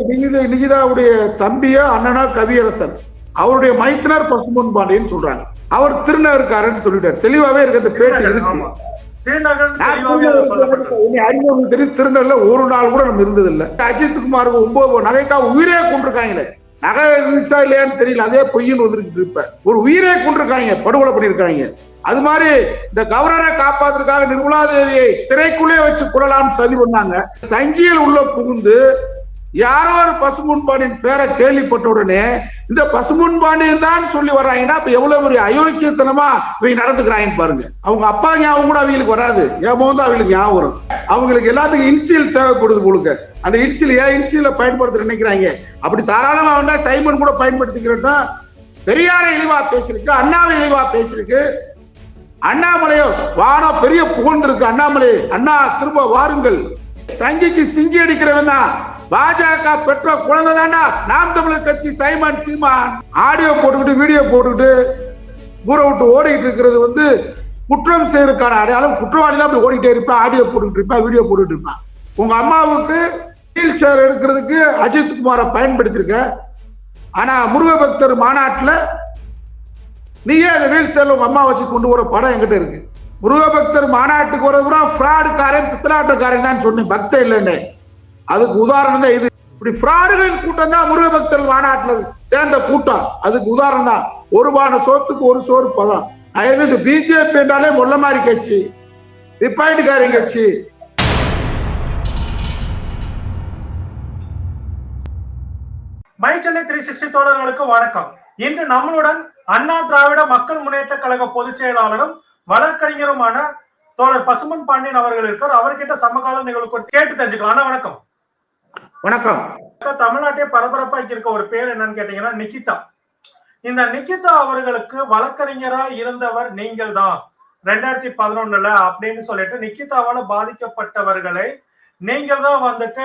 நிகிதா நிகிதாவுடைய தம்பியா அண்ணனா கவியரசன். அவருடைய மைத்தினர் பசும்பொன் பாண்டியன்னு சொல்றாங்க. அவர் திருநகருக்காரன்னு சொல்லிட்டாரு. தெளிவாவே இருக்கு அந்த பேட்டி இருக்கு. திருநெல்வேலியில ஒரு நாள் கூட நம்ம இருந்தது இல்ல அஜித் குமாருக்கு ஒன்பது நகைக்கா உயிரே கொண்டிருக்காங்களே நகை இருந்துச்சா இல்லையான்னு தெரியல. அதே பொய்ன்னு வந்துருக்கு இப்ப ஒரு உயிரே கொண்டிருக்காங்க படுகொலை பண்ணிருக்காங்க அது மாதிரி இந்த கவர்னரை காப்பாத்துறதுக்காக நிர்மலா தேவியை சிறைக்குள்ளே வச்சு கொள்ளலாம்னு சதி பண்ணாங்க. சங்கியில் உள்ள புகுந்து யாரோ ஒரு பசுமுன்பாண்டியின் பேரை கேள்விப்பட்ட உடனே இந்த பசுமுன்பாண்டியன் தான் சொல்லி வர்றாங்கன்னா இப்ப எவ்வளவு பெரிய அயோக்கியத்தனமா இவங்க நடந்துக்கிறாங்கன்னு பாருங்க. அவங்க அப்பா ஞாபகம் கூட அவங்களுக்கு வராது. ஏமோ தான் அவங்களுக்கு ஞாபகம் வரும். அவங்களுக்கு எல்லாத்துக்கும் இன்சியல் தேவைப்படுது போலுங்க. அந்த இன்சியல் ஏன் இன்சியல பயன்படுத்த நினைக்கிறாங்க? அப்படி தாராளமா வேண்டா சைமன் கூட பயன்படுத்திக்கிறோம்னா பெரியார இழிவா பேசிருக்கு அண்ணாவை இழிவா பேசிருக்கு அண்ணாமலையோ வானா பெரிய புகழ்ந்திருக்கு. அண்ணாமலை அண்ணா திரும்ப வாருங்கள். சங்கிக்கு சிங்கி அடிக்கிறவன் பாஜக பெற்ற குழந்தை தாண்டா. நாம் தமிழர் கட்சி சைமான் சீமான். ஆடியோ போட்டுக்கிட்டு வீடியோ போட்டுக்கிட்டு ஊரை விட்டு ஓடிக்கிட்டு இருக்கிறது வந்து குற்றம் செய்யறதுக்கான அடையாளம். குற்றவாளி தான் அப்படி ஓடிக்கிட்டே இருப்பான் ஆடியோ போட்டுக்கிட்டு இருப்பான் வீடியோ போட்டுக்கிட்டு இருப்பான் உங்க அம்மாவுக்கு வீல் சேர் எடுக்கிறதுக்கு அஜித் குமாரை பயன்படுத்தியிருக்க. ஆனா முருக பக்தர் மாநாட்டில் நீயே அந்த வீல் சேர்ல உங்க அம்மா வச்சு கொண்டு வர படம் என்கிட்ட இருக்கு. முருகபக்தர் மாநாட்டுக்கு வரது பூரா ஃப்ராடுக்காரன் பித்தலாட்டக்காரன் தான் சொன்னேன். பக்தன் இல்லைன்னு. அதுக்கு உதாரணம் தான் இது. இப்படி ஃப்ராடுகளின் கூட்டம் தான் முருகபக்தர் மாநாட்டில் சேர்ந்த கூட்டம். அதுக்கு உதாரணம் தான். ஒரு பான சோத்துக்கு ஒரு சோறு பதம். நான் பிஜேபி என்றாலே முள்ள மாதிரி கட்சி. விப்பாயிட்டுக்காரன் கட்சி. மை த்ரீ சிக்ஸ்டி தோழர்களுக்கு வணக்கம். இன்று நம்மளுடன் அண்ணா திராவிட மக்கள் முன்னேற்ற கழக பொதுச் செயலாளரும் வழக்கறிஞருமான தோழர் பசுமன் பாண்டியன் அவர்கள் இருக்கார். அவர்கிட்ட சமகால நிகழ்வு கேட்டு தெரிஞ்சுக்கலாம். அண்ணா வணக்கம். வணக்கம். தமிழ்நாட்டே பரபரப்பாக்கி இருக்க ஒரு பேர் என்னன்னு கேட்டீங்கன்னா நிகிதா இந்த நிகிதா அவர்களுக்கு வழக்கறிஞரா இருந்தவர் நீங்கள் தான் ரெண்டாயிரத்தி பதினொன்னுல அப்படின்னு சொல்லிட்டு நிகிதாவால பாதிக்கப்பட்டவர்களை நீங்கள் தான் வந்துட்டு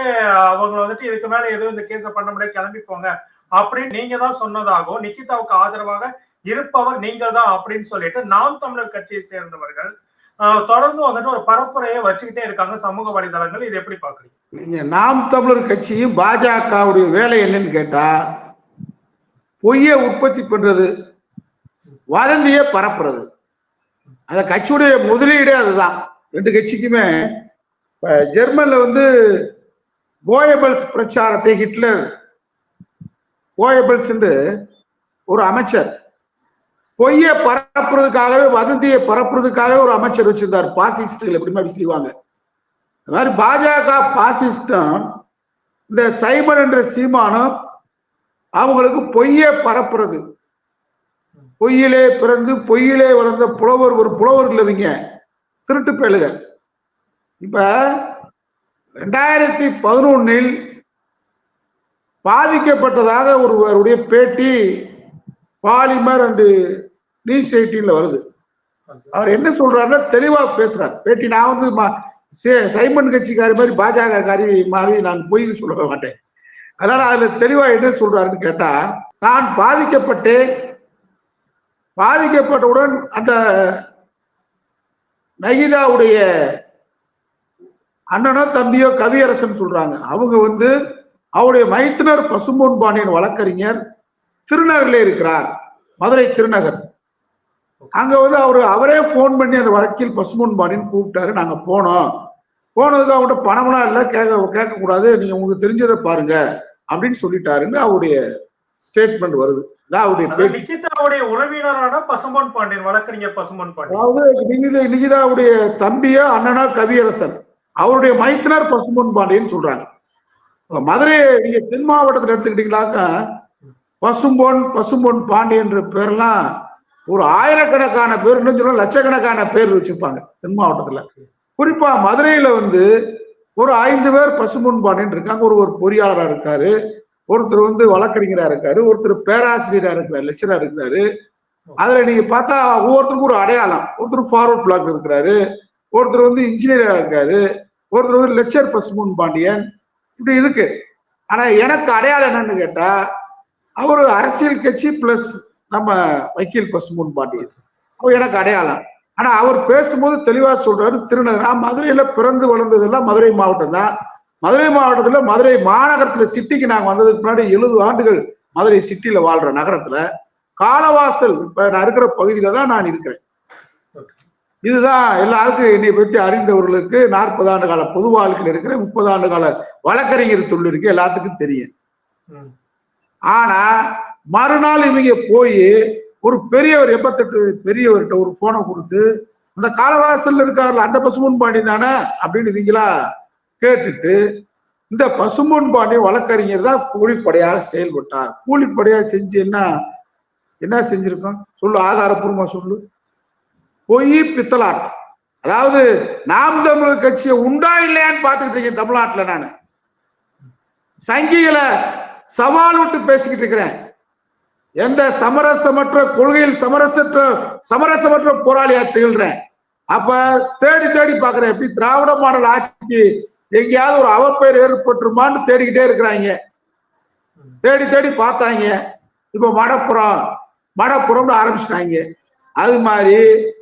அவங்க வந்துட்டு இதுக்கு மேல எதுவும் இந்த கேஸ பண்ண முடியாது கிளம்பி போங்க. அப்படின்னு நீங்க தான் சொன்னதாகவும் நிகிதாவுக்கு ஆதரவாக இருப்பவர் நீங்கள் தான் அப்படின்னு சொல்லிட்டு நாம் தமிழர் கட்சியை சேர்ந்தவர்கள் தொடர்ந்து வந்துட்டு ஒரு பரப்புரையை வச்சுக்கிட்டே இருக்காங்க சமூக வலைதளங்கள். இது எப்படி பாக்குறீங்க நீங்க நாம் தமிழர் கட்சியும் பாஜகவுடைய வேலை என்னன்னு கேட்டா பொய்யை உற்பத்தி பண்றது வதந்தியை பரப்புறது. அந்த கட்சியுடைய முதலீடே அதுதான். ரெண்டு கட்சிக்குமே இப்ப ஜெர்மன்ல வந்து கோயபல்ஸ் பிரச்சாரத்தை ஹிட்லர் கோயபல்ஸ் ஒரு அமைச்சர் பொய்யை பரப்புறதுக்காகவே வதந்தியை பரப்புறதுக்காகவே ஒரு அமைச்சர் வச்சிருந்தார். பாசிஸ்டுகள் எப்படி மாதிரி செய்வாங்க? அது மாதிரி பாஜக பாசிஸ்டம் இந்த சைபர் என்ற சீமானம் அவங்களுக்கு பொய்யை பரப்புறது. பொய்யிலே பிறந்து பொய்யிலே வளர்ந்த புலவர் ஒரு புலவர் இல்லைவீங்க திருட்டு பேளுக இப்ப ரெண்டாயிரத்தி பதினொன்னில் பாதிக்கப்பட்டதாக ஒருவருடைய பேட்டி பாலிமர் அண்டு நியூஸ் எயிட்டீன்ல வருது. அவர் என்ன சொல்றாருன்னா தெளிவா பேசுறார். பேட்டி நான் வந்து ம- சே- சைமன் கட்சிக்காரி மாதிரி பாஜக காரி மாதிரி நான் பொய்ன்னு சொல்ல மாட்டேன். அதனால அதுல தெளிவா என்ன சொல்றாருன்னு கேட்டா நான் பாதிக்கப்பட்டேன். பாதிக்கப்பட்டவுடன் அந்த நகிதாவுடைய அண்ணனோ தம்பியோ கவியரசன் சொல்றாங்க. அவங்க வந்து அவருடைய மைத்தினர் பசும்பொன் பாண்டியன் வழக்கறிஞர் திருநகர்ல இருக்கிறார். மதுரை திருநகர். அங்க வந்து அவரு அவரே ஃபோன் பண்ணி அந்த வழக்கில் பசும்பொன் பாண்டியன் கூப்பிட்டாரு. நாங்க போனோம். போனதுக்கு அவங்ககிட்ட பணம்லாம் இல்லை கேட்க கேட்க கூடாது நீங்க உங்களுக்கு தெரிஞ்சதை பாருங்க அப்படின்னு சொல்லிட்டாருன்னு அவருடைய ஸ்டேட்மெண்ட் வருது. நிகிதாவுடைய உறவினரான பசும்பொன் பாண்டியன் வழக்கறிஞர் பசும்பொன் பாண்டியன். அதாவது நிகிதா நிகிதாவுடைய தம்பியா அண்ணனா கவியரசன். அவருடைய மைத்தினர் பசும்பொன் பாண்டியன்னு சொல்றாங்க. மதுரை நீங்க தென் மாவட்டத்துல எடுத்துக்கிட்டீங்களாக்கா பசும்பொன் பசும்பொன் பாண்டியன்ற பேர்லாம் ஒரு ஆயிரக்கணக்கான பேர் இன்னும் சொல்ல லட்சக்கணக்கான பேர் வச்சிருப்பாங்க தென் மாவட்டத்துல. குறிப்பா மதுரையில வந்து ஒரு ஐந்து பேர் பசும்பொன் இருக்காங்க. ஒரு ஒரு பொறியாளரா இருக்காரு. ஒருத்தர் வந்து வழக்கறிஞரா இருக்காரு. ஒருத்தர் பேராசிரியரா இருக்கிறாரு லெக்சரா இருக்கிறாரு அதுல நீங்க பார்த்தா ஒவ்வொருத்தருக்கும் ஒரு அடையாளம். ஒருத்தர் ஃபார்வர்ட் பிளாக் இருக்கிறாரு. ஒருத்தர் வந்து இன்ஜினியரா இருக்காரு. ஒருத்தர் வந்து லெக்சர் பசுமன் பாண்டியன் இப்படி இருக்கு. ஆனா எனக்கு அடையாளம் என்னன்னு கேட்டா அவர் அரசியல் கட்சி பிளஸ் நம்ம வக்கீல் பசுமன் பாண்டியன் அவர் எனக்கு அடையாளம். ஆனா அவர் பேசும்போது தெளிவா சொல்றாரு திருநகர். மதுரையில பிறந்து வளர்ந்ததெல்லாம் மதுரை மாவட்டம் தான். மதுரை மாவட்டத்துல மதுரை மாநகரத்துல சிட்டிக்கு நாங்க வந்ததுக்கு முன்னாடி எழுபது ஆண்டுகள் மதுரை சிட்டில வாழ்ற நகரத்துல காலவாசல் இப்ப நான் இருக்கிற பகுதியில தான் நான் இருக்கிறேன். இதுதான் எல்லாருக்கும் என்னை பற்றி அறிந்தவர்களுக்கு நாற்பது ஆண்டு கால பொது வாழ்க்கையில் இருக்கிற முப்பது ஆண்டு கால வழக்கறிஞர் தொழில் இருக்கு எல்லாத்துக்கும் தெரியும். ஆனா மறுநாள் இவங்க போய் ஒரு பெரியவர் எண்பத்தெட்டு பெரியவர்கிட்ட ஒரு போனை கொடுத்து அந்த காலவாசல்ல இருக்காருல்ல அந்த பசுமன் பாண்டி தானே? அப்படின்னு இவங்களா கேட்டுட்டு இந்த பசும்பொன் பாண்டி வழக்கறிஞர் தான் கூலிப்படையாக செயல்பட்டார். கூலிப்படையாக செஞ்சு என்ன என்ன செஞ்சிருக்கான்? சொல்லு ஆதாரப்பூர்வமா சொல்லு. பொய் பித்தலாட்டம். அதாவது நாம் தமிழர் கட்சியை உண்டா இல்லையான்னு பார்த்துக்கிட்டு இருக்கேன் தமிழ்நாட்டுல நான். சங்கிகளை சவால் விட்டு பேசிக்கிட்டு இருக்கிறேன். எந்த சமரசமற்ற கொள்கையில் சமரசற்ற சமரசமற்ற போராளியா திகழ்றேன். அப்ப தேடி தேடி பாக்குறேன் எப்படி திராவிட மாடல் ஆட்சிக்கு எங்கேயாவது ஒரு அவப்பெயர் ஏற்பட்டுருமான்னு தேடிக்கிட்டே இருக்கிறாங்க. தேடி தேடி பார்த்தாங்க. இப்ப மடப்புறம் மடப்புறம்னு ஆரம்பிச்சிட்டாங்க. அது மாதிரி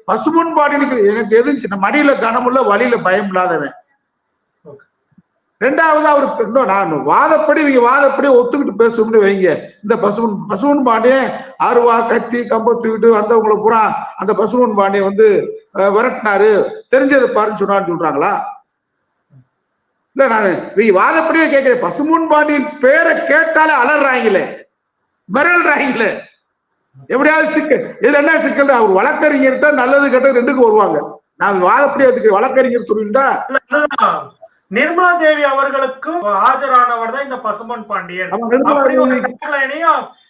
பசுமன்பாடினுக்கு எனக்கு எதுவும் சின்ன மடியில கனமுள்ள வழியில பயம் இல்லாதவன் ரெண்டாவது அவர் இன்னும் நான் வாதப்படி இவங்க வாதப்படி ஒத்துக்கிட்டு பேசும்னு வைங்க. இந்த பசுமன் பசுமன் பாண்டியன் அருவா கத்தி கம்ப தூக்கிட்டு வந்தவங்களை பூரா அந்த பசுமன் பாண்டியன் வந்து விரட்டினாரு. தெரிஞ்சதை பாருன்னு சொன்னான்னு சொல்றாங்களா? இல்ல நான் இவங்க வாதப்படியே கேட்கிறேன். பசுமன் பாண்டியன் பேரை கேட்டாலே அலறாங்களே. மிரள்றாங்களே எப்படியாவது சிக்கல். இதுல என்ன சிக்கல் அவர் வழக்கறிஞர்கிட்ட நல்லது கெட்டது ரெண்டுக்கும் வருவாங்க. நான் வாதப்படியே வழக்கறிஞர் தொழில்டா நிர்மலா தேவி அவர்களுக்கும் ஆஜரானவர் தான் இந்த பசும்பொன் பாண்டியன்.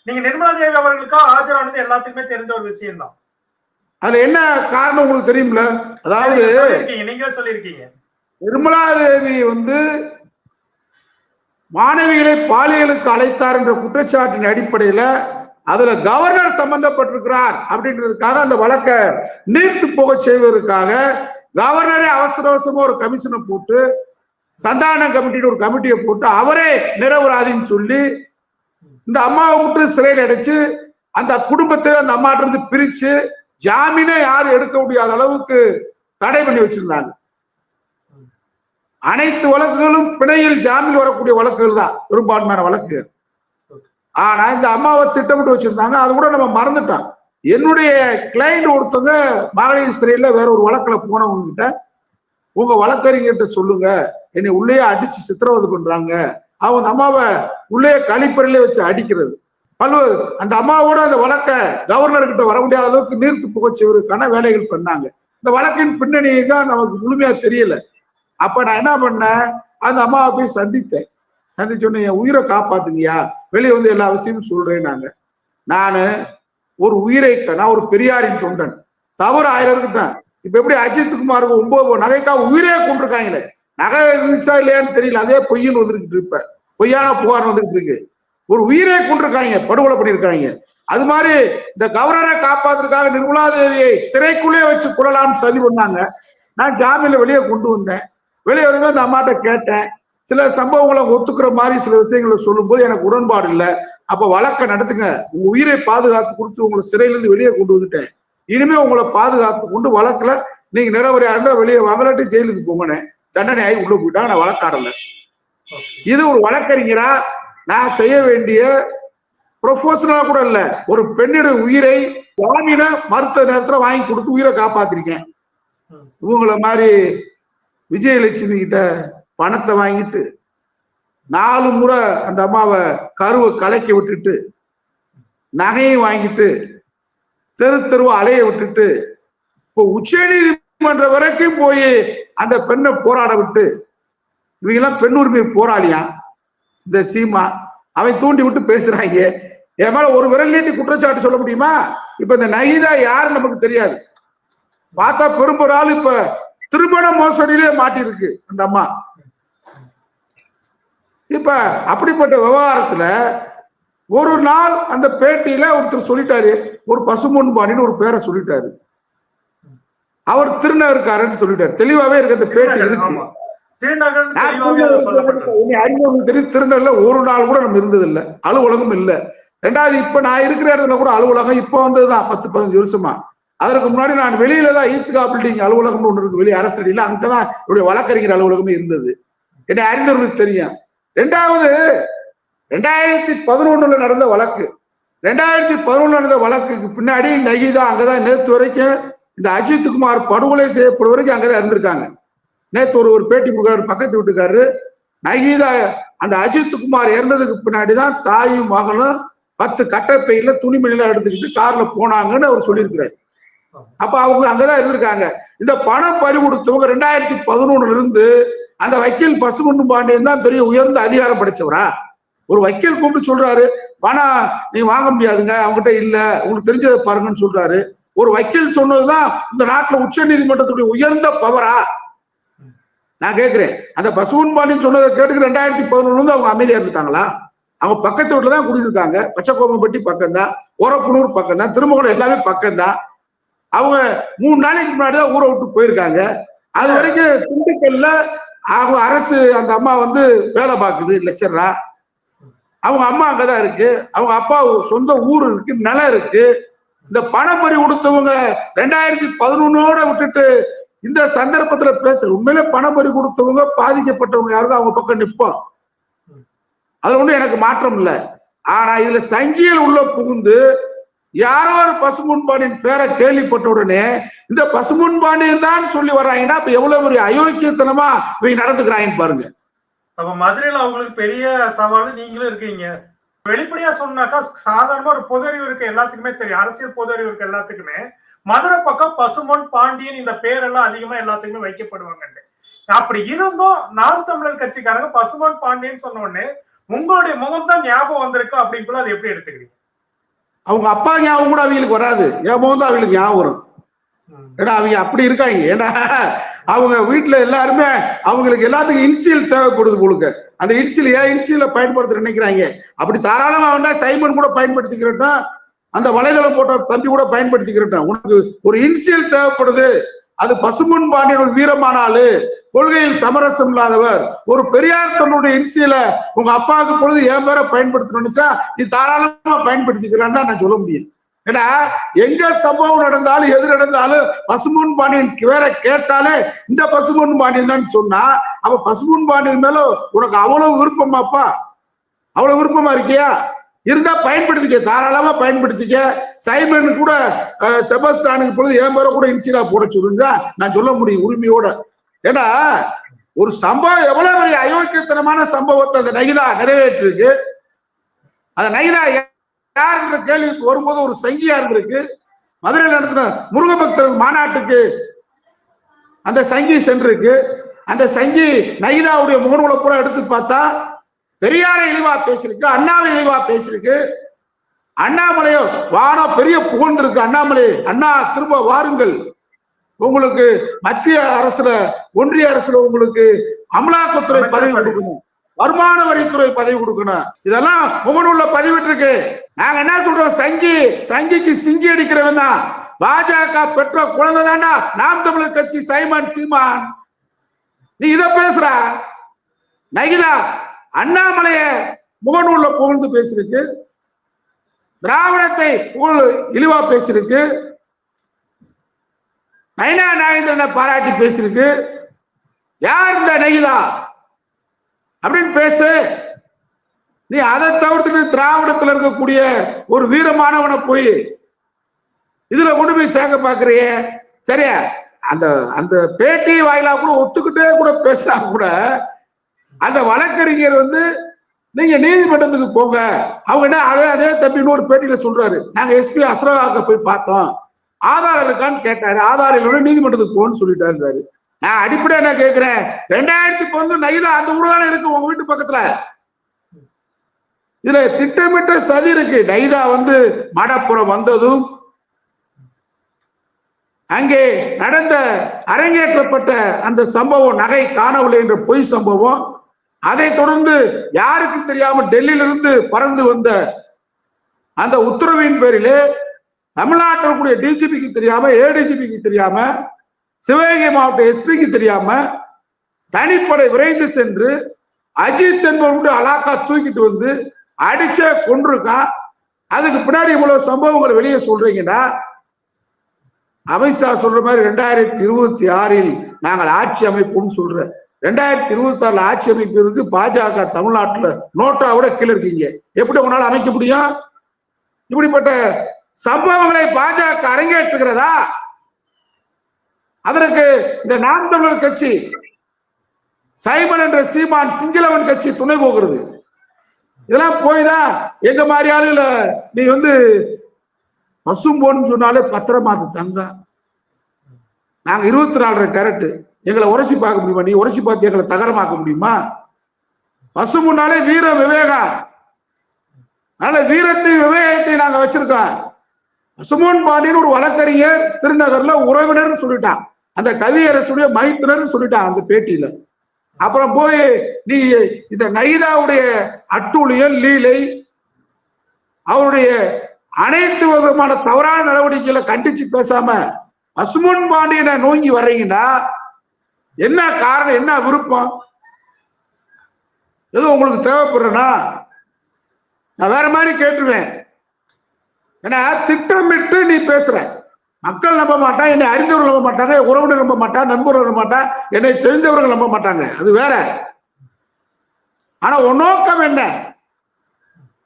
நீங்க நிர்மலா தேவி அவர்களுக்கா ஆஜரானது எல்லாத்துக்குமே தெரிஞ்ச ஒரு விஷயம் தான் அதுல என்ன காரணம் உங்களுக்கு தெரியும்ல? அதாவது நீங்களே சொல்லியிருக்கீங்க. நிர்மலா தேவி வந்து மாணவிகளை பாலியலுக்கு அழைத்தார் என்ற குற்றச்சாட்டின் அடிப்படையில அதுல கவர்னர் சம்பந்தப்பட்டிருக்கிறார் அப்படின்றதுக்காக அந்த வழக்கை நீர்த்து போக செய்வதற்காக கவர்னரே அவசர அவசரமா ஒரு கமிஷனை போட்டு சந்தான கமிட்டின்னு ஒரு கமிட்டியை போட்டு அவரே நிரபராதின்னு சொல்லி இந்த அம்மாவை மட்டும் சிறையில் அடைச்சு அந்த குடும்பத்தை அந்த அம்மாட்ட இருந்து பிரிச்சு ஜாமீனே யாரும் எடுக்க முடியாத அளவுக்கு தடை பண்ணி வச்சிருந்தாங்க. அனைத்து வழக்குகளும் பிணையில் ஜாமீன் வரக்கூடிய வழக்குகள் தான் பெரும்பான்மையான வழக்குகள். ஆனா இந்த அம்மாவை திட்டமிட்டு வச்சிருந்தாங்க அது கூட நம்ம மறந்துட்டோம். என்னுடைய கிளைண்ட் ஒருத்தவங்க மகளிர் சிறையில வேற ஒரு வழக்குல போனவங்க கிட்ட உங்க வழக்கறிஞர்கிட்ட சொல்லுங்க. என்னை உள்ளே அடிச்சு சித்திரவதை பண்றாங்க. அவங்க அந்த அம்மாவை உள்ளே கழிப்பறையிலே வச்சு அடிக்கிறது. பல்வேறு அந்த அம்மாவோட அந்த வழக்க கவர்னர் கிட்ட வர முடியாத அளவுக்கு நீர்த்து புகச்சவருக்கான வேலைகள் பண்ணாங்க. இந்த வழக்கின் பின்னணியை தான் நமக்கு முழுமையா தெரியல. அப்ப நான் என்ன பண்ணேன்? அந்த அம்மாவை போய் சந்தித்தேன். சந்திச்சோடனே என் உயிரை காப்பாத்துங்கயா வெளியே வந்து எல்லா விஷயமும் சொல்றேன் நாங்க நானு ஒரு உயிரை நான் ஒரு பெரியாரின் தொண்டன். தவறு ஆயிரம் இருக்கட்டேன் இப்ப எப்படி அஜித் குமாருக்கு ஒன்பது நகைக்கா உயிரே கொண்டிருக்காங்களே. நகை இருந்துச்சா இல்லையான்னு தெரியல. அதே பொய்ன்னு வந்துகிட்டு இப்ப பொய்யான புகார் வந்துகிட்டு இருக்கு. ஒரு உயிரே கொண்டிருக்காங்க. படுகொலை பண்ணிருக்காங்க அது மாதிரி இந்த கவர்னரை காப்பாத்துறதுக்காக நிர்மலா தேவியை சிறைக்குள்ளே வச்சு கொள்ளலாம்னு சதி பண்ணாங்க. நான் ஜாமீன்ல வெளியே கொண்டு வந்தேன். வெளியே வரும்போது அந்த அம்மாட்ட கேட்டேன். சில சம்பவங்களை ஒத்துக்கிற மாதிரி சில விஷயங்களை சொல்லும்போது எனக்கு உடன்பாடு இல்லை. அப்ப வழக்க நடத்துங்க. உங்க உயிரை பாதுகாத்து கொடுத்து உங்களை சிறையிலிருந்து வெளியே கொண்டு வந்துட்டேன். இனிமே உங்களை பாதுகாத்து கொண்டு வழக்குல நீங்க இருந்தா வெளியே வாங்கலாட்டி ஜெயிலுக்கு போங்கன்னு தண்டனை ஆகி உள்ள போயிட்டா நான் வழக்காடல. இது ஒரு வழக்கறிஞரா நான் செய்ய வேண்டிய ப்ரொஃபஷனலா கூட இல்ல. ஒரு பெண்ணிட உயிரை ஜாமீன மருத்துவ நேரத்துல வாங்கி கொடுத்து உயிரை காப்பாத்திருக்கேன். இவங்கள மாதிரி விஜயலட்சுமி கிட்ட பணத்தை வாங்கிட்டு நாலு முறை அந்த அம்மாவை கருவை கலக்கி விட்டுட்டு நகையும் வாங்கிட்டு தெரு தெருவா அலைய விட்டுட்டு இப்போ உச்ச நீதிமன்ற வரைக்கும் போய் அந்த பெண்ணை போராட விட்டு இவங்க எல்லாம் பெண் உரிமை போராளியா? இந்த சீமா அவன் தூண்டி விட்டு பேசுறாங்க. என் மேல ஒரு விரல் நீட்டி குற்றச்சாட்டு சொல்ல முடியுமா? இப்ப இந்த நகிதா யாருன்னு நமக்கு தெரியாது. பார்த்தா பெரும்பொருள் இப்ப திருமண மோசடியிலே மாட்டிருக்கு அந்த அம்மா. இப்ப அப்படிப்பட்ட விவகாரத்துல ஒரு நாள் அந்த பேட்டியில ஒருத்தர் சொல்லிட்டாரு. ஒரு பசுமொன்பாணின்னு ஒரு பேரை சொல்லிட்டாரு. அவர் திருநகருக்காரன்னு சொல்லிட்டாரு. தெளிவாவே இருக்கு அந்த பேட்டி இருக்கு. திருநெல்ல ஒரு நாள் கூட நம்ம இருந்தது இல்ல அலுவலகம் இல்ல. ரெண்டாவது இப்ப நான் இருக்கிற இடத்துல கூட அலுவலகம் இப்ப வந்ததுதான் பத்து பதினஞ்சு வருஷமா. அதற்கு முன்னாடி நான் வெளியில தான் ஈத்கா பில்டிங் அலுவலகம்னு ஒண்ணு இருக்கு. வெளியே அரசடியில அங்கதான் என்னுடைய வழக்கறிஞர் அலுவலகமே இருந்தது. என்னை அறிந்தவர்களுக்கு தெரியும். ரெண்டாவது ரெண்டாயிரத்தி பதினொன்னுல நடந்த வழக்கு. ரெண்டாயிரத்தி பதினொன்று நடந்த வழக்குக்கு பின்னாடி நகிதா அங்கதான் நேற்று வரைக்கும் இந்த அஜித் குமார் படுகொலை செய்யப்படுற வரைக்கும் அங்கதான் இருந்திருக்காங்க. நேற்று ஒரு ஒரு பேட்டி கொடுக்காரு பக்கத்து வீட்டுக்காரரு நகீதா அந்த அஜித் குமார் இறந்ததுக்கு பின்னாடிதான் தாயும் மகளும் பத்து கட்டப்பையில துணிமணிலாம் எடுத்துக்கிட்டு கார்ல போனாங்கன்னு அவர் சொல்லியிருக்கிறார். அப்ப அவங்க அங்கதான் இருந்திருக்காங்க. இந்த பணம் பறிமுடுத்தவங்க ரெண்டாயிரத்தி பதினொன்னுல இருந்து அந்த வக்கீல் பசுமண்டு பாண்டியன் தான் பெரிய உயர்ந்த அதிகாரம் படைச்சவரா? ஒரு வக்கீல் கூப்பிட்டு சொல்றாரு பணம் நீங்க வாங்க முடியாதுங்க அவங்ககிட்ட இல்ல உங்களுக்கு தெரிஞ்சதை பாருங்கன்னு சொல்றாரு. ஒரு வக்கீல் சொன்னதுதான் இந்த நாட்டுல உச்ச நீதிமன்றத்துடைய உயர்ந்த பவரா நான் கேட்கிறேன் அந்த பசுவன் பாண்டியன் சொன்னதை கேட்டு ரெண்டாயிரத்தி பதினொன்னு வந்து அவங்க அமைதியா இருந்துட்டாங்களா? அவங்க பக்கத்து வீட்டுல தான் குடியிருக்காங்க பச்சைக்கோமப்பட்டி பக்கம் தான் ஓரப்புனூர் பக்கம் தான் திருமகுடம் எல்லாமே பக்கம் தான் அவங்க மூணு நாளைக்கு முன்னாடி தான் ஊரை விட்டு போயிருக்காங்க. அது வரைக்கும் திண்டுக்கல்ல அவங்க அரசு அந்த அம்மா வந்து வேலை பார்க்குது லெக்சரா அவங்க அம்மா அங்கதான் இருக்கு. அவங்க அப்பா சொந்த ஊர் இருக்கு நிலம் இருக்கு. இந்த பணப்பறி கொடுத்தவங்க ரெண்டாயிரத்தி பதினொன்னோட விட்டுட்டு இந்த சந்தர்ப்பத்துல பேசுற உண்மையிலே பணப்பறி கொடுத்தவங்க பாதிக்கப்பட்டவங்க யாருக்கும் அவங்க பக்கம் நிற்போம் அது ஒன்றும் எனக்கு மாற்றம் இல்லை. ஆனா இதுல சங்கியில் உள்ள புகுந்து யாரோ ஒரு பசுமுன்பாண்டியின் பேரை கேள்விப்பட்ட உடனே இந்த பசுமுன்பாண்டியன் தான் சொல்லி வர்றாங்கன்னா இப்ப எவ்வளவு ஒரு அயோக்கியத்தனமா இவங்க நடந்துக்கிறாங்கன்னு பாருங்க. அப்ப மதுரையில அவங்களுக்கு பெரிய சவால் நீங்களும் இருக்கீங்க. வெளிப்படையா சொன்னாக்கா சாதாரணமா ஒரு பொது அறிவு இருக்க எல்லாத்துக்குமே தெரியும். அரசியல் பொது அறிவு இருக்க எல்லாத்துக்குமே. மதுரை பக்கம் பசுமன் பாண்டியன் இந்த பேரெல்லாம் அதிகமா எல்லாத்துக்குமே வைக்கப்படுவாங்க அப்படி இருந்தும் நாம் தமிழர் கட்சிக்காரங்க பசுமன் பாண்டியன் சொன்ன உடனே உங்களுடைய முகம் தான் ஞாபகம் வந்திருக்கு அப்படின்னு அதை எப்படி எடுத்துக்கிறீங்க? அவங்க அப்பா ஞாபகம் கூட அவங்களுக்கு வராது. என் முகம் தான் அவங்களுக்கு ஞாபகம் வரும். ஏன்னா அவங்க அப்படி இருக்காங்க. ஏன்னா அவங்க வீட்டுல எல்லாருமே அவங்களுக்கு எல்லாத்துக்கும் இன்சியல் தேவைப்படுது உங்களுக்கு அந்த இன்சியல் ஏன் இன்சியல பயன்படுத்த நினைக்கிறாங்க? அப்படி தாராளமா வேண்டா சைமன் கூட பயன்படுத்திக்கிறட்டும் அந்த வலைதளம் போட்ட தம்பி கூட பயன்படுத்திக்கிறட்டும் உனக்கு ஒரு இன்சியல் தேவைப்படுது. அது பசுமுன் பாண்டியன் ஒரு வீரமான ஆளு கொள்கையில் சமரசம் இல்லாதவர். ஒரு பெரியார் தன்னுடைய இன்சியல உங்க அப்பாவுக்கு பொழுது என் பேரை பயன்படுத்தணும்னுச்சா நீ தாராளமா பயன்படுத்திக்கிறான்னு தான் நான் சொல்ல முடியும். ஏன்னா எங்க சம்பவம் நடந்தாலும் எது நடந்தாலும் பசுமூன் பாண்டியன் வேற கேட்டாலே இந்த பசுமூன் பாண்டியன் தான் சொன்னா அப்ப பசுமுன் பாண்டியன் மேல உனக்கு அவ்வளவு விருப்பமாப்பா? அவ்வளவு விருப்பமா இருக்கியா? இருந்தா பயன்படுத்திக்க தாராளமா பயன்படுத்திக்க. சைமன் கூட செபஸ்டானுக்கு பொழுது என் பேரை கூட இன்சிலா போட சொல்லுங்க. நான் சொல்ல முடியும் உரிமையோட. ஏன்னா ஒரு சம்பவம் எவ்வளவு பெரிய அயோக்கியத்தனமான சம்பவத்தை அந்த நகிதா நிறைவேற்றிருக்கு. அந்த நகிதா யார் என்ற வரும்போது ஒரு சங்கியா இருந்திருக்கு. மதுரையில் நடத்தின முருகபக்தர் மாநாட்டுக்கு அந்த சங்கி சென்றிருக்கு. அந்த சங்கி நகிதாவுடைய முகநூலை பூரா எடுத்து பார்த்தா பெரியாரை இழிவா பேசியிருக்கு அண்ணாவை இழிவா பேசியிருக்கு. அண்ணாமலையோ வானம் பெரிய புகழ்ந்திருக்கு. அண்ணாமலை அண்ணா திரும்ப வாருங்கள். உங்களுக்கு மத்திய அரசுல ஒன்றிய அரசுல உங்களுக்கு அமலாக்கத்துறை பதவி கொடுக்கணும். வருமான வரித்துறை பதவி கொடுக்கணும். இதெல்லாம் முகநூல்ல பதிவிட்டு நாங்க என்ன சொல்றோம்? சங்கி சங்கிக்கு சிங்கி அடிக்கிறவன் தான். பாஜக பெற்ற குழந்தை தாண்டா நாம் தமிழர் கட்சி சைமான் சீமான். நீ இத பேசுற? நகிதா அண்ணாமலைய முகநூல்ல புகழ்ந்து பேசிருக்கு திராவிடத்தை புகழ் இழிவா பேசிருக்கு நயனா நாகேந்திரனை பாராட்டி பேசிருக்கு யார் இந்த நகிதா அப்படின்னு பேசு. நீ அதை தவிர்த்துட்டு திராவிடத்துல இருக்கக்கூடிய ஒரு வீரமானவனை போய் இதுல கொண்டு போய் சேர்க்க பாக்குறிய. சரியா? அந்த அந்த பேட்டி வாயிலா கூட ஒத்துக்கிட்டே கூட பேசினா கூட அந்த வழக்கறிஞர் வந்து நீங்க நீதிமன்றத்துக்கு போங்க. அவங்க என்ன அதே அதே தம்பி இன்னொரு பேட்டியில சொல்றாரு. நாங்க எஸ்பி அசரவாக்க போய் பார்த்தோம். ஆதாரம் இருக்கான்னு கேட்டாரு. ஆதாரம் இல்லைன்னு நீதிமன்றத்துக்கு போன்னு சொல்லிட்டாரு நான் அடிப்படையா நான் கேட்கிறேன் ரெண்டாயிரத்தி பதினொன்று நைல அந்த ஊர் இருக்கு உங்க வீட்டு பக்கத்துல? இதுல திட்டமிட்ட சதி இருக்கு. நைதா வந்து மடப்புறம் வந்ததும் அங்கே நடந்த அரங்கேற்றப்பட்ட அந்த சம்பவம் நகை காணவில்லை என்ற பொய் சம்பவம் அதை தொடர்ந்து யாருக்கும் தெரியாம டெல்லியிலிருந்து பறந்து வந்த அந்த உத்தரவின் பேரிலே தமிழ்நாட்டில் இருக்கக்கூடிய டிஜிபிக்கு தெரியாம ஏடிஜிபிக்கு தெரியாம சிவகங்கை மாவட்ட எஸ்பிக்கு தெரியாம தனிப்படை விரைந்து சென்று அஜித் என்பவருடைய அலாக்கா தூக்கிட்டு வந்து அடிச்ச கொண்டிருக்கான் அதுக்கு பின்னாடி இவ்வளவு சம்பவங்களை வெளியே சொல்றீங்கன்னா அமித்ஷா சொல்ற மாதிரி ரெண்டாயிரத்தி இருபத்தி ஆறில் நாங்கள் ஆட்சி அமைப்போம் சொல்ற. ரெண்டாயிரத்தி இருபத்தி ஆறுல ஆட்சி அமைக்கிறதுக்கு பாஜக தமிழ்நாட்டுல நோட்டாவோட கீழே இருக்கீங்க. எப்படி உங்களால அமைக்க முடியும்? இப்படிப்பட்ட சம்பவங்களை பாஜக அரங்கேற்றுகிறதா? அதற்கு இந்த நாம் தமிழர் கட்சி சைமன் என்ற சீமான் சிங்களவன் கட்சி துணை போகிறது. இதெல்லாம் போய்தான் எங்க மாதிரி ஆளுல நீ வந்து பசும்போன்னு சொன்னாலே பத்திரமாத்து தங்க. நாங்க இருபத்தி நாலரை கேரட்டு எங்களை உரசி பார்க்க முடியுமா? நீ உரசி பார்த்து எங்களை தகரமாக்க முடியுமா? பசுமுன்னாலே வீர விவேகம் அதனால வீரத்தை விவேகத்தை நாங்க வச்சிருக்கோம். பசுமோன் பாண்டியன் ஒரு வழக்கறிஞர் திருநகர்ல உறவினர்னு சொல்லிட்டான். அந்த கவியரசுடைய மைத்துனர் சொல்லிட்டான் அந்த பேட்டியில. அப்புறம் போய் நீ இந்த நைதாவுடைய அட்டூழியல் லீலை அவருடைய அனைத்து விதமான தவறான நடவடிக்கைகளை கண்டிச்சு பேசாம அசுமன் பாண்டியனை நோங்கி வர்றீங்கன்னா என்ன காரணம் என்ன விருப்பம்? ஏதோ உங்களுக்கு தேவைப்படுறனா? நான் வேற மாதிரி கேட்டுருவேன். ஏன்னா திட்டமிட்டு நீ பேசுற. மக்கள் நம்ப மாட்டான் என்னை அறிந்தவர்கள் நம்ப மாட்டாங்க உறவினர் நம்ப மாட்டான் நண்பர்கள் நம்ப மாட்டான் என்னை தெரிந்தவர்கள் நம்ப மாட்டாங்க. அது வேற. ஆனா உன் நோக்கம் என்ன?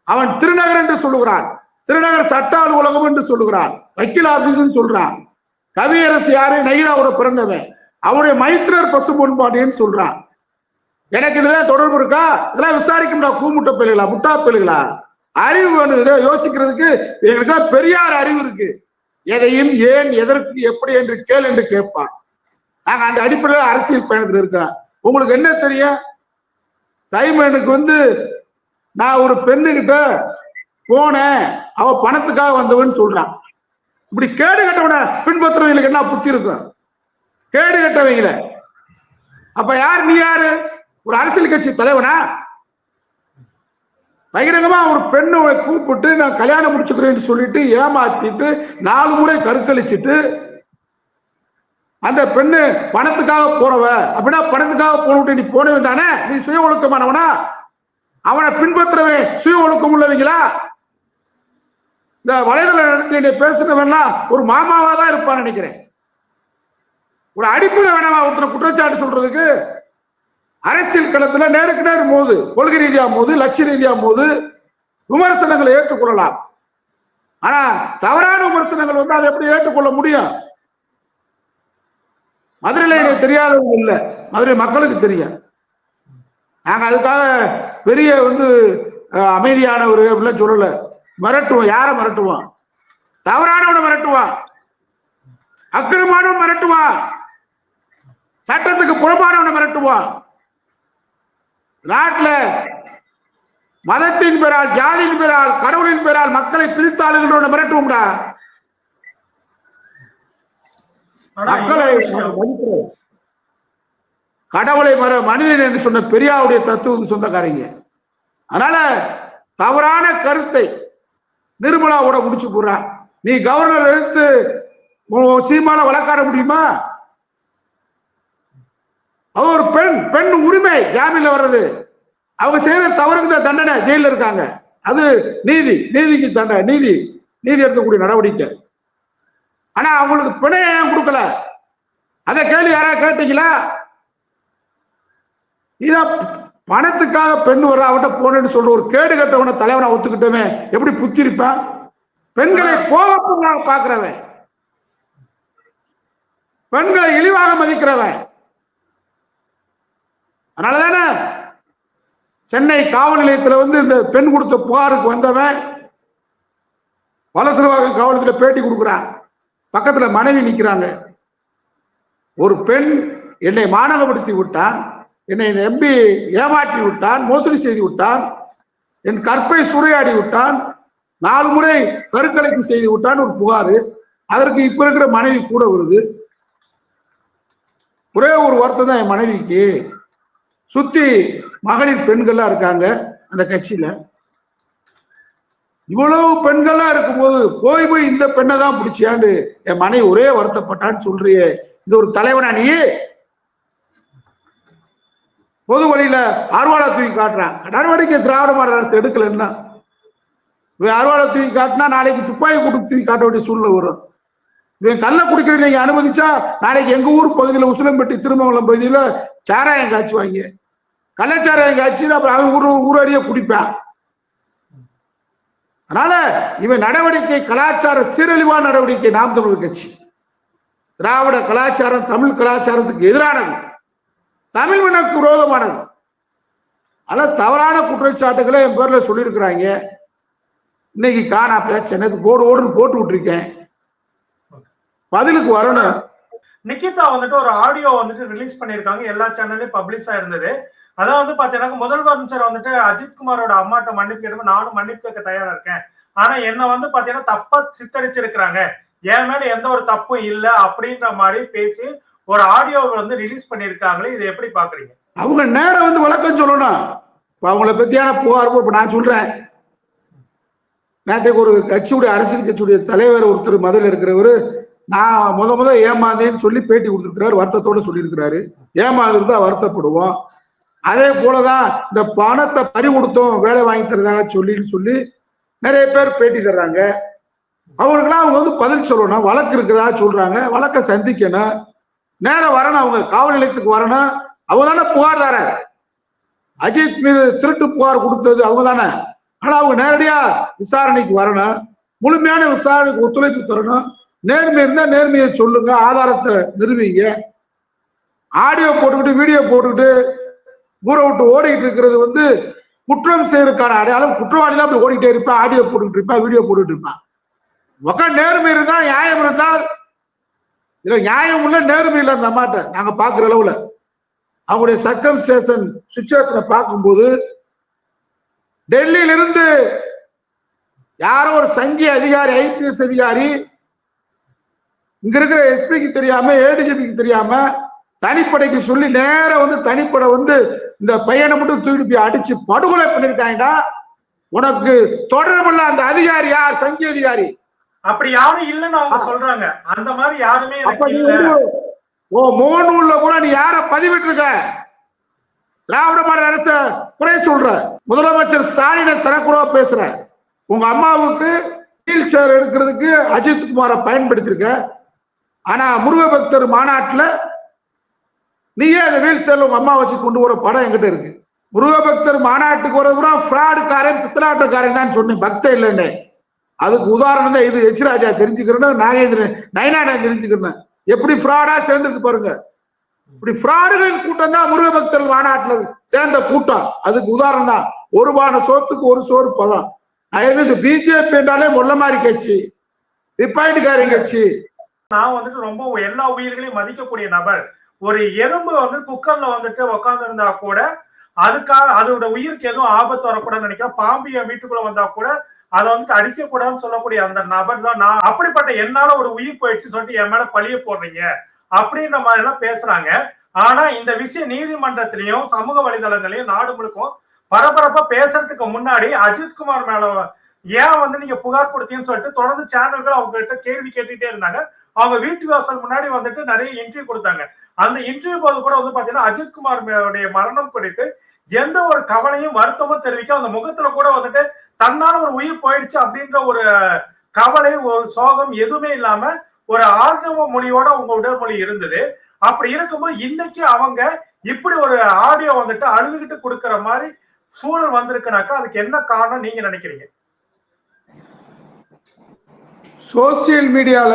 அவன் திருநகர் என்று சொல்லுகிறான். திருநகர் சட்ட அலுவலகம் என்று சொல்லுகிறான். வக்கீல் ஆபீஸ் சொல்றான். கவியரசு யாரு? நகிலாவோட பிறந்தவன். அவனுடைய மைத்திரர் பசு பொன்பாட்டின்னு சொல்றான். எனக்கு இதுல தொடர்பு இருக்கா? இதெல்லாம் விசாரிக்கும்டா கூமுட்ட பிள்ளைகளா முட்டா பிள்ளைகளா? அறிவு வேணும் இதை யோசிக்கிறதுக்கு எங்களுக்கு பெரியார் அறிவு இருக்கு. எதையும் ஏன் எதற்கு எப்படி என்று கேள் என்று கேட்பான். நாங்க அந்த அடிப்படையில் அரசியல் பயணத்தில் இருக்கிறோம் உங்களுக்கு என்ன தெரியும்? சைமனுக்கு வந்து நான் ஒரு பெண்ணுகிட்ட போனேன் அவ பணத்துக்காக வந்தவன் சொல்றான். இப்படி கேடு கட்டவன பின்பற்றுறவங்களுக்கு என்ன புத்தி இருக்கும் கேடு கட்டவங்கள. அப்ப யார் நீ யாரு? ஒரு அரசியல் கட்சி தலைவனா? பகிரங்கமா ஒரு பெண்ணை கூப்பிட்டு நான் கல்யாணம் முடிச்சுக்கிறேன்னு சொல்லிட்டு ஏமாத்திட்டு நாலு முறை கருக்கழிச்சிட்டு அந்த பெண்ணு பணத்துக்காக போறவ அப்படின்னா பணத்துக்காக போனவிட்டு நீ போனவன் தானே? நீ சுய ஒழுக்கமானவனா? அவனை பின்பற்றுறவன் சுய ஒழுக்கம் உள்ளவங்களா? இந்த வலைதள நடத்தி என்னை பேசுனவன்னா ஒரு மாமாவா தான் இருப்பான்னு நினைக்கிறேன். ஒரு அடிப்படை வேணாமா? ஒருத்தனை குற்றச்சாட்டு சொல்றதுக்கு? அரசியல் களத்துல நேருக்கு நேர் மோது கொள்கை ரீதியா மோது லட்சிய ரீதியா மோது விமர்சனங்களை ஏற்றுக்கொள்ளலாம். ஆனா தவறான விமர்சனங்கள் வந்து அதை எப்படி ஏற்றுக்கொள்ள முடியும்? மதுரையில எனக்கு தெரியாதவங்க இல்ல. மதுரை மக்களுக்கு தெரியும் நாங்க அதுக்காக பெரிய வந்து அமைதியானவர் அப்படிலாம் சொல்லல. மிரட்டுவோம். யாரை மிரட்டுவோம்? தவறானவனை மிரட்டுவான் அக்கிரமானவன் மிரட்டுவான் சட்டத்துக்கு புறம்பானவனை மிரட்டுவான் நாட்டுல மதத்தின் பெயரால் ஜாதியின் பெயரால் கடவுளின் பெயரால் மக்களை பிரித்தாளுகின்றவனை மிரட்டுவோம்டா. ஆனா மக்களை. கடவுளை மற மனிதன் என்று சொன்ன பெரியாருடைய தத்துவம் சொந்தக்காரங்க. அதனால தவறான கருத்தை நிர்மலாவோட முடிச்சு போடுறான் நீ கவர்னர் எடுத்து சீமான வழக்காட முடியுமா? அவ ஒரு பெண் பெண் உரிமை ஜாமீன்ல வர்றது. அவங்க செய்யற தவறுக்கு தான் தண்டனை ஜெயில இருக்காங்க. அது நீதி நீதிக்கு தண்டனை நீதி நீதி எடுக்கக்கூடிய நடவடிக்கை. ஆனா அவங்களுக்கு பிணைய ஏன் கொடுக்கல? அத கேள்வி யாராவது கேட்டீங்களா? இதான் பணத்துக்காக பெண் வர அவட்ட போனேன்னு சொல்ற ஒரு கேடு கட்டவன தலைவனை ஒத்துக்கிட்டவன் எப்படி புத்தி இருப்பான் பெண்களை கோவப்பொருளாக பாக்குறவன் பெண்களை இழிவாக மதிக்கிறவன். அதனாலதானே சென்னை காவல் நிலையத்துல வந்து இந்த பெண் கொடுத்த புகாருக்கு வந்தவன் வலசரவாக காவல் பேட்டி கொடுக்குறான். பக்கத்துல மனைவி நிக்கிறாங்க. ஒரு பெண் என்னை மானகப்படுத்தி விட்டான். என்னை நம்பி ஏமாற்றி விட்டான் மோசடி செய்து விட்டான். என் கற்பை சூறையாடி விட்டான். நாலு முறை கருக்கலைப்பு செய்து விட்டான் ஒரு புகாரு. அதற்கு இப்ப இருக்கிற மனைவி கூட வருது. ஒரே ஒரு வருத்தம் தான் என் மனைவிக்கு. சுத்தி மகளிர் பெண்கள்லாம் இருக்காங்க அந்த கட்சியில. இவ்வளவு பெண்கள்லாம் இருக்கும்போது போய் போய் இந்த பெண்ணை தான் பிடிச்சியான்னு என் மனைவி ஒரே வருத்தப்பட்டான்னு சொல்றியே. இது ஒரு தலைவனா நீ? பொது வழியில அருவாளை தூக்கி காட்டுறான். நடவடிக்கை திராவிட மாடல் அரசு எடுக்கலன்னா. இவன் அருவாளை தூக்கி காட்டினா நாளைக்கு துப்பாக்கி கூட்டு தூக்கி காட்ட வேண்டிய சூழ்நிலை வரும். இவன் கள்ள குடிக்கிறது நீங்க அனுமதிச்சா நாளைக்கு எங்க ஊர் பகுதியில உசிலம்பட்டி திருமங்கலம் பகுதியில சாராயம் காய்ச்சுவாங்க. கள்ளச்சாராயம் காய்ச்சி அப்புறம் அவன் ஊர் ஊரறிய குடிப்பான். அதனால இவன் நடவடிக்கை கலாச்சார சீரழிவான நடவடிக்கை நாம் தமிழ் கட்சி. திராவிட கலாச்சாரம் தமிழ் கலாச்சாரத்துக்கு எதிரானது. தமிழ் மண்ணுக்கு விரோதமானது. ஆனால் தவறான குற்றச்சாட்டுகளை என் பேர்ல சொல்லியிருக்கிறாங்க. இன்னைக்கு காணா பேச்சு எனக்கு போடு ஓடுன்னு போட்டு விட்டுருக்கேன். பதிலுக்கு வரணும் நிக்கிதா வந்துட்டு ஒரு ஆடியோ வந்துட்டு ரிலீஸ் பண்ணிருக்காங்க எல்லா சேனல்லையும் பப்ளிஷ் ஆயிருந்தது. அதான் வந்து பாத்தீங்கன்னா முதல்வர் வந்துட்டு அஜித் குமாரோட அம்மாட்ட மன்னிப்பு கேட்டு நானும் மன்னிப்பு கேட்க தயாரா இருக்கேன். ஆனா என்ன வந்து பாத்தீங்கன்னா தப்பா சித்தரிச்சிருக்கிறாங்க. என் மேல எந்த ஒரு தப்பும் இல்ல அப்படின்ற மாதிரி பேசி ஒரு ஆடியோ வந்து ரிலீஸ் பண்ணிருக்காங்களே இதை எப்படி பாக்குறீங்க? அவங்க நேரம் வந்து விளக்கம் சொல்லணும் அவங்கள பத்தியான புகார் இப்ப நான் சொல்றேன். நேற்றைக்கு ஒரு கட்சியுடைய அரசியல் கட்சியுடைய தலைவர் ஒருத்தர் மதுரையில் இருக்கிறவர் நான் முத முத ஏமாந்தேன்னு சொல்லி பேட்டி கொடுத்துருக்கிறாரு வருத்தத்தோட சொல்லியிருக்கிறாரு. ஏமாந்துருந்தா வருத்தப்படுவோம். அதே போலதான் இந்த பணத்தை பறி கொடுத்தோம் வேலை வாங்கி தரதாக சொல்லின்னு சொல்லி நிறைய பேர் பேட்டி தர்றாங்க. அவங்களுக்குலாம் அவங்க வந்து பதில் சொல்லணும் வழக்கு இருக்குதா சொல்றாங்க. வழக்கை சந்திக்கணும். நேரம் வரணும் அவங்க காவல் நிலையத்துக்கு வரணும். அவங்க தானே புகார்தாரர். அஜித் மீது திருட்டு புகார் கொடுத்தது அவங்க தானே. ஆனா அவங்க நேரடியா விசாரணைக்கு வரணும். முழுமையான விசாரணைக்கு ஒத்துழைப்பு தரணும். நேர்மை இருந்தா நேர்மையை சொல்லுங்க ஆதாரத்தை நிறுவீங்க. ஆடியோ போட்டுக்கிட்டு வீடியோ போட்டுக்கிட்டு ஊரை விட்டு ஓடிக்கிட்டு இருக்கிறது வந்து குற்றம் செய்யறதுக்கான அடையாளம். குற்றவாளி தான் அப்படி ஓடிக்கிட்டே இருப்பான் ஆடியோ போட்டுக்கிட்டு இருப்பான் வீடியோ போட்டுக்கிட்டு இருப்பான் மக்கள் நேர்மை இருந்தால் நியாயம் இருந்தால் இதுல நியாயம் உள்ள நேர்மை இல்லை அந்த அம்மாட்ட நாங்க பாக்குற அளவுல. அவங்களுடைய சர்க்கம் ஸ்டேஷன் சுச்சுவேஷனை பார்க்கும்போது டெல்லியிலிருந்து யாரோ ஒரு சங்கி அதிகாரி ஐபிஎஸ் அதிகாரி இங்க இருக்கிற எஸ்பிக்கு தெரியாம ஏடிஜிபிக்கு தெரியாம தனிப்படைக்கு சொல்லி நேரா வந்து தனிப்படை வந்து இந்த பையனை மட்டும் தூக்கிட்டு போய் அடிச்சு படுகொலை பண்ணிருக்காங்கடா உனக்கு தொடர்புள்ள அந்த அதிகாரி யார்? சங்கி அதிகாரி. அப்படி யாரும் இல்லைன்னு அவங்க சொல்றாங்க. அந்த மாதிரி யாருமே ஓ முகநூல்ல கூட நீ யார பதிவிட்டு இருக்க திராவிட மாடல் அரச குறை சொல்ற. முதலமைச்சர் ஸ்டாலினை தரக்குறவா பேசுற. உங்க அம்மாவுக்கு வீல் சேர் எடுக்கிறதுக்கு அஜித் குமாரை பயன்படுத்திருக்க ஆனா முருக பக்தர் மாநாட்டுல நீயே அந்த வீல் சேர்ல உங்க அம்மா வச்சு கொண்டு வர படம் என்கிட்ட இருக்கு. முருக பக்தர் மாநாட்டுக்கு வர கூட ஃப்ராடுக்காரன் பித்தலாட்டக்காரன் தான் சொன்னேன். பக்தன் இல்லைன்னு. அதுக்கு உதாரணம் தான் இது. எச் ராஜா தெரிஞ்சுக்கிறேன் நாகேந்திரன் நயனாடன் தெரிஞ்சுக்கிறேன் எப்படி ஃப்ராடா சேர்ந்துருக்கு பாருங்க. இப்படி ஃப்ராடுகளின் கூட்டம் தான் முருக பக்தர் மாநாட்டுல சேர்ந்த கூட்டம். அதுக்கு உதாரணம் தான். ஒரு பான சோத்துக்கு ஒரு சோறு பதம். நான் என்னது பிஜேபி என்றாலே மொல்ல மாதிரி கட்சி விப்பாயிட்டுக்காரி கட்சி நான் வந்துட்டு ரொம்ப எல்லா உயிர்களையும் மதிக்கக்கூடிய நபர். ஒரு எறும்பு வந்து குக்கர்ல வந்துட்டு உட்கார்ந்து இருந்தா கூட அதுக்காக அதோட உயிருக்கு எதுவும் ஆபத்து வரக்கூடாதுன்னு நினைக்கிறேன். பாம்பு என் வீட்டுக்குள்ள வந்தா கூட அதை வந்துட்டு அடிக்க கூடாதுன்னு சொல்லக்கூடிய அந்த நபர் தான் நான். அப்படிப்பட்ட என்னால ஒரு உயிர் போயிடுச்சு சொல்லிட்டு என் மேல பழிய போடுறீங்க. அப்படின்ற மாதிரி எல்லாம் பேசுறாங்க. ஆனா இந்த விஷயம் நீதிமன்றத்திலையும் சமூக வலைதளங்களையும் நாடு முழுக்கும் பரபரப்பா பேசுறதுக்கு முன்னாடி அஜித்குமார் மேல ஏன் வந்து நீங்க புகார் கொடுத்தீங்கன்னு சொல்லிட்டு தொடர்ந்து சேனல்கள் அவங்க கிட்ட கேள்வி கேட்டுட்டே இருந்தாங்க. அவங்க வீட்டு வாசல் முன்னாடி வந்துட்டு நிறைய இன்டர்வியூ கொடுத்தாங்க. அந்த இன்டர்வியூ போது கூட வந்து பாத்தீங்கன்னா அஜித்குமார் மரணம் குறித்து எந்த ஒரு கவலையும் வருத்தமும் தெரிவிக்க அந்த முகத்துல கூட வந்துட்டு தன்னால ஒரு உயிர் போயிடுச்சு அப்படின்ற ஒரு கவலை ஒரு சோகம் எதுவுமே இல்லாம ஒரு ஆர்வ மொழியோட உங்க உடல்மொழி இருந்தது. அப்படி இருக்கும்போது இன்னைக்கு அவங்க இப்படி ஒரு ஆடியோ வந்துட்டு அழுதுகிட்டு கொடுக்கற மாதிரி சூழல் வந்திருக்குனாக்கா அதுக்கு என்ன காரணம் நீங்க நினைக்கிறீங்க? சோசியல் மீடியால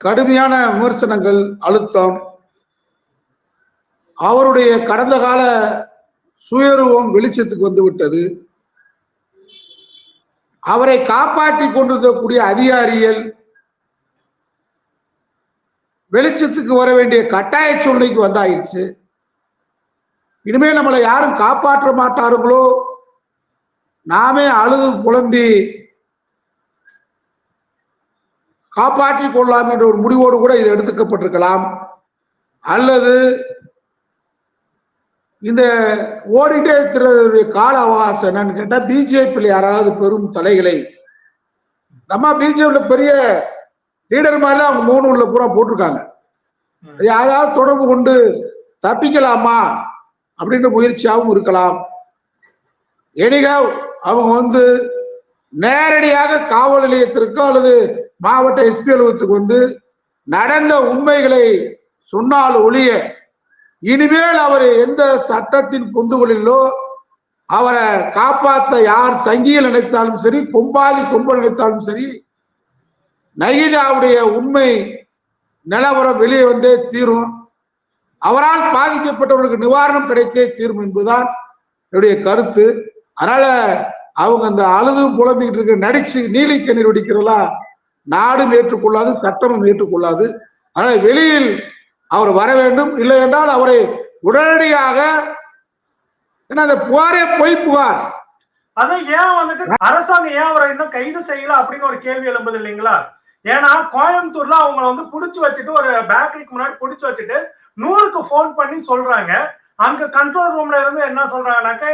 கடுமையான விமர்சனங்கள் அழுத்தம் அவருடைய கடந்த கால சுயருவம் வெளிச்சத்துக்கு வந்துவிட்டது அவரை காப்பாற்றி கொண்டிருக்கக்கூடிய அதிகாரிகள் வெளிச்சத்துக்கு வர வேண்டிய கட்டாய சூழ்நிலைக்கு வந்தாயிருச்சு இனிமே நம்மளை யாரும் காப்பாற்ற மாட்டார்களோ? நாமே அழுது புலம்பி காப்பாற்றிக் கொள்ளலாம் என்ற ஒரு முடிவோடு கூட இது எடுத்துக்கப்பட்டிருக்கலாம். அல்லது இந்த ஓடிட்டே இருக்கிறதுடைய கால அவகாசம் என்னன்னு கேட்டா பிஜேபியில் யாராவது பெரும் தலைகளை நம்ம பிஜேபியில பெரிய லீடர் மாதிரி அவங்க மூணு உள்ள பூரா போட்டிருக்காங்க. யாராவது தொடர்பு கொண்டு தப்பிக்கலாமா? அப்படின்ற முயற்சியாகவும் இருக்கலாம். எனிகா அவங்க வந்து நேரடியாக காவல் நிலையத்திற்கோ அல்லது மாவட்ட எஸ்பி அலுவலகத்துக்கு வந்து நடந்த உண்மைகளை சொன்னால் ஒழிய இனிமேல் அவர் எந்த சட்டத்தின் பொந்துகளிலோ அவரை காப்பாத்த யார் சங்கியில் நினைத்தாலும் சரி கொம்பாதி கொம்பல் நினைத்தாலும் சரி நகிதாவுடைய உண்மை நிலவரம் வெளியே வந்தே தீரும். அவரால் பாதிக்கப்பட்டவர்களுக்கு நிவாரணம் கிடைத்தே தீரும் என்பதுதான் என்னுடைய கருத்து. அதனால அவங்க அந்த அழுது புலம்பிக்கிட்டு இருக்க நடிச்சு நீலி கண்ணீர் வெடிக்கிறதெல்லாம் நாடும் ஏற்றுக்கொள்ளாது சட்டமும் ஏற்றுக்கொள்ளாது. ஆனால் வெளியில் அவர் வர வேண்டும். இல்லை என்றால் அவரை உடனடியாக ஏன்னா அந்த புகாரே பொய் புகார். அதான் ஏன் வந்துட்டு அரசாங்கம் ஏன் அவரை இன்னும் கைது செய்யல அப்படின்னு ஒரு கேள்வி எழும்புது இல்லைங்களா? ஏன்னா கோயம்புத்தூர்ல அவங்க வந்து புடிச்சு வச்சுட்டு ஒரு பேக்கரிக்கு முன்னாடி புடிச்சு வச்சுட்டு நூறுக்கு போன் பண்ணி சொல்றாங்க. அங்க கண்ட்ரோல் ரூம்ல இருந்து என்ன சொல்றாங்கனாக்க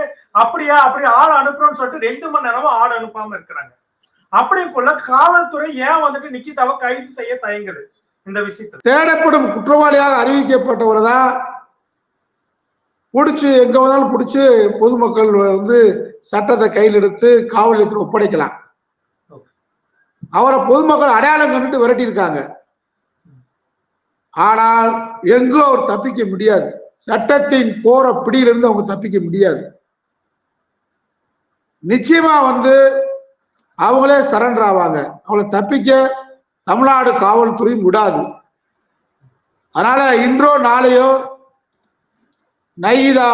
அப்படியா அப்படி ஆள் அனுப்புறோம்னு சொல்லிட்டு ரெண்டு மணி நேரமும் ஆள் அனுப்பாம இருக்கிறாங்க. அப்படிக்குள்ள காவல்துறை ஏன் வந்துட்டு நிக்கிதாவை கைது செய்ய தயங்குது இந்த விஷயத்துல? தேடப்படும் குற்றவாளியாக அறிவிக்கப்பட்டவரை தான் பிடிச்சி எங்க வந்தாலும் பிடிச்சி பொதுமக்கள் வந்து சட்டத்தை கையில் எடுத்து காவல் நிலையத்தில் ஒப்படைக்கலாம். அவரை பொதுமக்கள் அடையாளம் கண்டுட்டு விரட்டி இருக்காங்க ஆனால் எங்கும் அவர் தப்பிக்க முடியாது. சட்டத்தின் கோர பிடியிலிருந்து அவங்க தப்பிக்க முடியாது. நிச்சயமா வந்து அவங்களே சரண்டர் ஆவாங்க. அவளை தப்பிக்க தமிழ்நாடு காவல்துறையும் விடாது. அதனால இன்றோ நாளையோ நைதா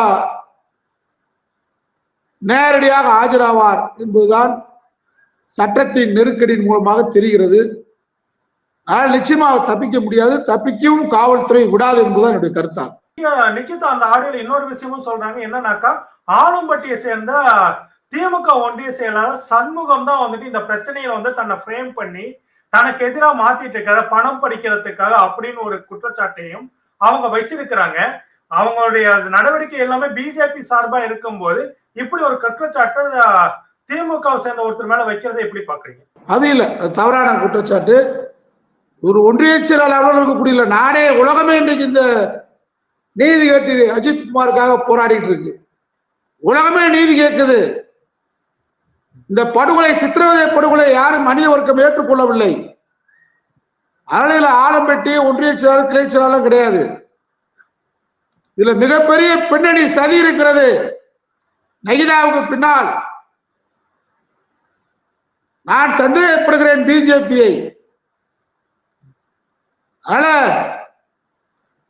நேரடியாக ஆஜராவார் என்பதுதான் சட்டத்தின் நெருக்கடியின் மூலமாக தெரிகிறது. ஆனால் நிச்சயமா அவர் தப்பிக்க முடியாது. தப்பிக்கவும் காவல்துறை விடாது என்பதுதான் என்னுடைய கருத்தாகும் நிக்கிதா அந்த ஆடியோல இன்னொரு விஷயமும் சொல்றாங்க. என்னன்னாக்கா ஆலம்பட்டியை சேர்ந்த திமுக ஒன்றிய செயலாளர் சண்முகம் தான் வந்துட்டு இந்த பிரச்சனையில வந்து தன்னை ஃப்ரேம் பண்ணி தனக்கு எதிராக மாத்திட்டு இருக்காரு பணம் படிக்கிறதுக்காக அப்படின்னு ஒரு குற்றச்சாட்டையும் அவங்க வச்சிருக்கிறாங்க. அவங்களுடைய நடவடிக்கை எல்லாமே பிஜேபி சார்பா இருக்கும்போது இப்படி ஒரு குற்றச்சாட்டை திமுக சேர்ந்த ஒருத்தர் மேல வைக்கிறதை எப்படி பாக்குறீங்க அது இல்ல. அது தவறான குற்றச்சாட்டு. ஒரு ஒன்றிய செயலாளர் இருக்க இருக்கக்கூடிய நானே உலகமே இன்றைக்கு இந்த நீதி கேட்டு அஜித் குமாருக்காக போராடிட்டு இருக்கு. உலகமே நீதி கேட்குது இந்த படுகொலை சித்திரவதை படுகொலை யாரும் மனித வர்க்கம் ஏற்றுக்கொள்ளவில்லை. அதனால ஆலம்பெட்டி ஒன்றிய செயலாளர் கிளை செயலாளர் கிடையாது. இதுல மிகப்பெரிய பின்னணி சதி இருக்கிறது. நகிதாவுக்கு பின்னால். நான் சந்தேகப்படுகிறேன் பிஜேபியை. அதனால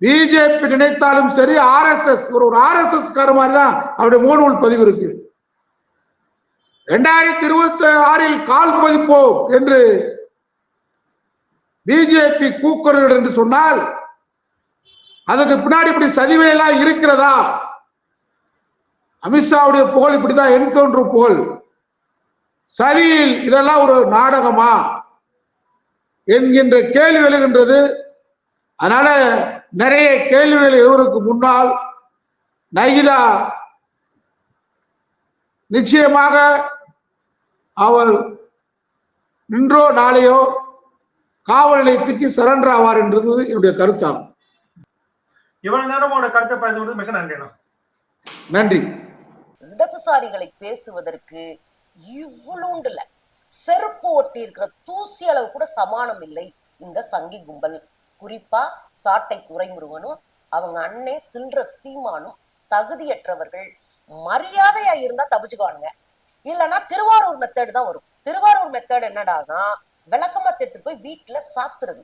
பிஜேபி நினைத்தாலும் சரி ஆர்எஸ்எஸ் ஒரு ஒரு எஸ் கார மாதிரி தான் அவருடைய மூணு பதிவு இருக்கு. ரெண்டாயிரத்தி இருபத்தி ஆறில் கால் பதிப்போம் என்று பிஜேபி கூக்குரல் என்று சொன்னால் அதுக்கு பின்னாடி இப்படி சதிவேலை இருக்கிறதா? அமித்ஷாவுடைய புகழ் இப்படிதான் என்கவுண்டர் புகழ். சதியில் இதெல்லாம் ஒரு நாடகமா? என்கின்ற கேள்வி எழுகின்றது. அதனால நிறைய கேள்விகள் எழுவதற்கு முன்னால் நகிதா நிச்சயமாக அவர் இன்றோ நாளையோ காவல் நிலையத்துக்கு சரண்டர் ஆவார் என்றது என்னுடைய கருத்தாகும். இவ்வளவு நேரம் உங்களோட கருத்தை பயந்து மிக நன்றிண்ணா நன்றி. இடதுசாரிகளை பேசுவதற்கு இவ்வளோண்டுல செருப்பு ஒட்டி இருக்கிற தூசி அளவு கூட சமானம் இல்லை இந்த சங்கி கும்பல். குறிப்பா சாட்டை துரைமுருகனும் அவங்க அண்ணே சில்ற சீமானும் தகுதியற்றவர்கள். மரியாதையா இருந்தா தப்பிச்சுக்குவானுங்க. இல்லைன்னா திருவாரூர் மெத்தேடு தான் வரும். திருவாரூர் மெத்தேடு என்னடானா விளக்கமா திட்டு போய் வீட்டுல சாத்துறது.